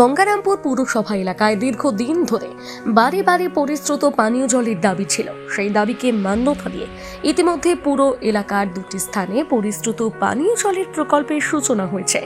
গঙ্গারামপুর পুরসভা এলাকায় দীর্ঘদিন ধরে বারে বারে পরিশ্রুত পানীয় জলের দাবি ছিল। সেই দাবিকে মান্যতা দিয়ে ইতিমধ্যে পুরো এলাকার দুটি স্থানে পরিশ্রুত পানীয় জলের প্রকল্পের সূচনা হয়েছে।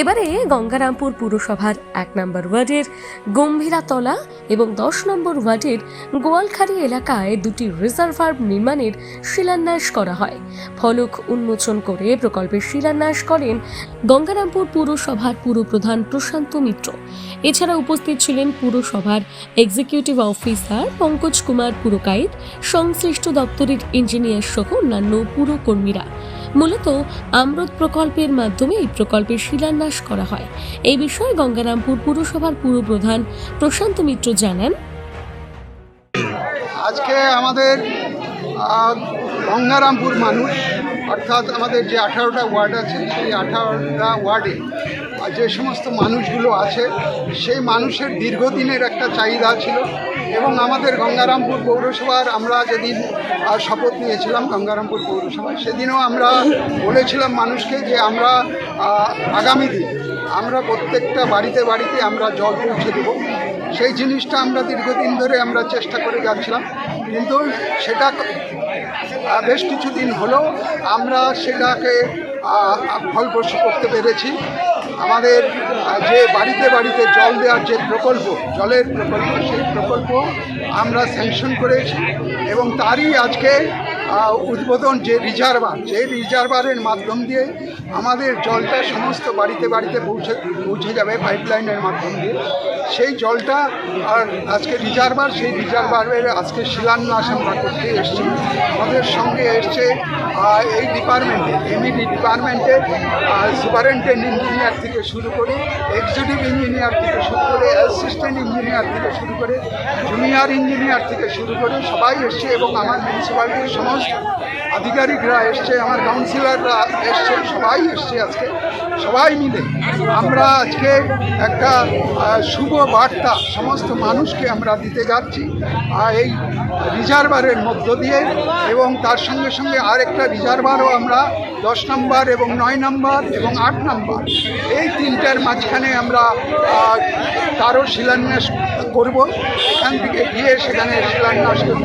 এবারে গঙ্গারামপুর পুরসভার এক নম্বর ওয়ার্ডের গম্ভীরাতলা এবং দশ নম্বর ওয়ার্ডের গোয়ালখালী এলাকায় দুটি রিজার্ভার নির্মাণের শিলান্যাস করা হয়। ফলক উন্মোচন করে প্রকল্পের শিলান্যাস করেন গঙ্গারামপুর পুরসভার পুরপ্রধান প্রশান্ত মিত্র। এছাড়া উপস্থিত ছিলেন পুরসভার এক্সিকিউটিভ অফিসার পঙ্কজ কুমার পুরকায়েত, সংশ্লিষ্ট দপ্তরের ইঞ্জিনিয়ার সহ অন্যান্য পুরকর্মীরা। মূলত আমরত প্রকল্পের মাধ্যমে এই প্রকল্পের শিলান্যাস করা হয়। এই বিষয়ে গঙ্গারামপুর পুরসভার পুরপ্রধান প্রশান্ত মিত্র জানান। আজকে আমাদের গঙ্গারামপুর মানুষ অর্থাৎ আমাদের যে আঠারোটা ওয়ার্ড আছে, সেই আঠারোটা ওয়ার্ডে যে সমস্ত মানুষগুলো আছে, সেই মানুষের দীর্ঘদিনের একটা চাহিদা ছিল এবং আমাদের গঙ্গারামপুর পৌরসভার আমরা যেদিন শপথ নিয়েছিলাম গঙ্গারামপুর পৌরসভায়, সেদিনও আমরা বলেছিলাম মানুষকে যে আমরা আগামী দিন আমরা প্রত্যেকটা বাড়িতে বাড়িতে আমরা জল পৌঁছে দেবো। সেই জিনিসটা আমরা দীর্ঘদিন ধরে আমরা চেষ্টা করে যাচ্ছিলাম, কিন্তু সেটা বেশ কিছুদিন হলো আমরা সেটাকে ফলপ্রসূ করতে পেরেছি। আমাদের যে বাড়িতে বাড়িতে জল দেওয়ার যে প্রকল্প, জলের প্রকল্প, সেই প্রকল্প আমরা স্যাংশন করেছি এবং তারই আজকে উদ্বোধন যে রিজার্ভার যে রিজার্ভারের মাধ্যম দিয়ে আমাদের জলটা সমস্ত বাড়িতে বাড়িতে পৌঁছে পৌঁছে যাবে পাইপলাইনের মাধ্যম দিয়ে। সেই জলটা আর আজকে রিজার্ভার, সেই রিজার্ভারের আজকে শিলান্যাস আমরা করতে এসেছি। আমাদের সঙ্গে এসছে এই ডিপার্টমেন্টে এমইডি ডিপার্টমেন্টের সুপারিনটেন্ডেন্ট ইঞ্জিনিয়ার থেকে শুরু করে এক্সিকিউটিভ ইঞ্জিনিয়ার থেকে শুরু করে অ্যাসিস্ট্যান্ট ইঞ্জিনিয়ার থেকে শুরু করে জুনিয়র ইঞ্জিনিয়ার থেকে শুরু করে সবাই এসছে এবং আমার মিউনিসিপ্যালিটির সমস্ত আধিকারিকরা এসছে, আমার কাউন্সিলররা এসছে, সবাই এসছে আজকে, সবাই মিলে। আমরা আজকে একটা শুভ বার্তা সমস্ত মানুষকে আমরা দিতে যাচ্ছি এই রিজার্ভারের মধ্য দিয়ে এবং তার সঙ্গে সঙ্গে আরেকটা রিজার্ভারও আমরা, দশ নম্বর এবং নয় নম্বর এবং আট নম্বর, এই তিনটার মাঝখানে আমরা তারও শিলান্যাস করব। এখান থেকে গিয়ে সেখানে শিলান্যাস করব।